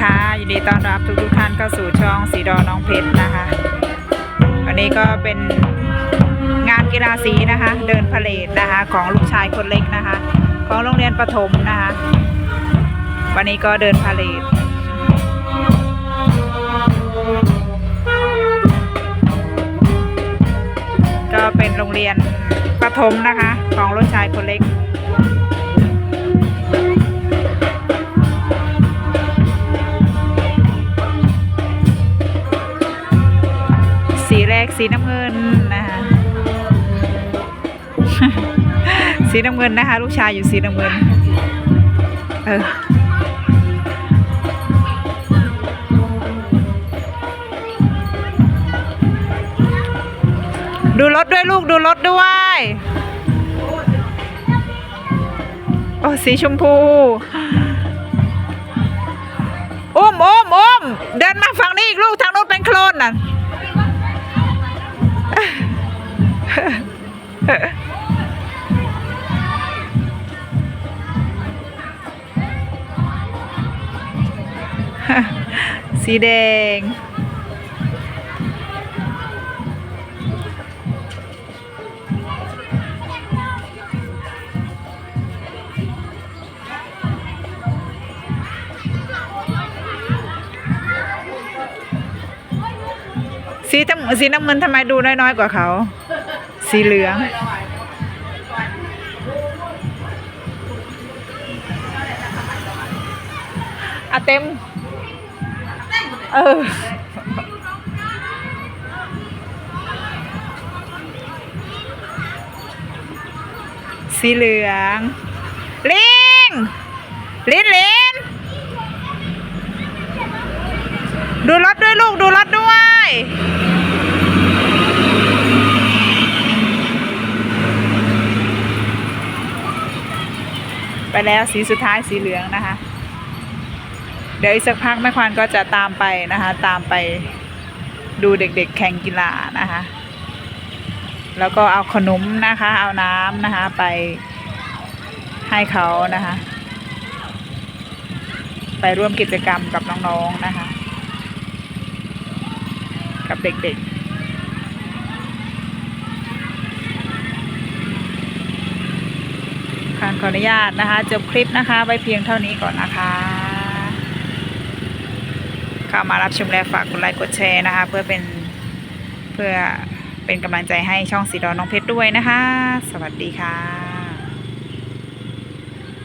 ค่ะยินดีต้อนรับทุกทุกท่านเข้าสู่ช่องสีดอน้องเพชรนะคะ วันนี้ก็เป็นงานกีฬาสีนะคะ เดินพาเลทนะคะ ของลูกชายคนเล็กนะคะ ของโรงเรียนประถมนะคะ วันนี้ก็เดินพาเลทก็เป็นโรงเรียนประถมนะคะ ของลูกชายคนเล็ก แรกสีน้ำเงินนะคะสีน้ำเงินนะคะ ลูกชายอยู่สีน้ำเงิน เออดูรถด้วยลูกดูรถด้วย โอ้สีชมพูอุ้มอุ้มอุ้มเดินมาฝั่งนี้อีกลูกทางโน้นเป็นโคลนน่ะ สีแดง สีน้ำสีน้ำเงินทำไมดูน้อยๆกว่าเขา สีเหลืองอะเต็ม เออสีเหลือง ลิง ลินลินดูรถด้วยลูก ดูรถด้วย ไปแล้วสีสุดท้ายสีเหลืองนะคะ เดี๋ยวอีกสักพักแม่ควานก็จะตามไปนะคะ ตามไปดูเด็ก ๆ แข่งกีฬานะคะ แล้วก็เอาขนมนะคะ เอาน้ำนะคะไปให้เขานะคะ ไปร่วมกิจกรรมกับน้องๆนะคะ กับเด็กๆ คานขออนุญาตนะคะ จบคลิปนะคะ ไว้เพียงเท่านี้ก่อนนะคะเข้ามารับชมและฝากกดไลค์กดแชร์นะคะ เพื่อเป็นเพื่อเป็นกำลังใจให้ช่องสีดอนน้องเพชรด้วยนะคะ สวัสดีค่ะ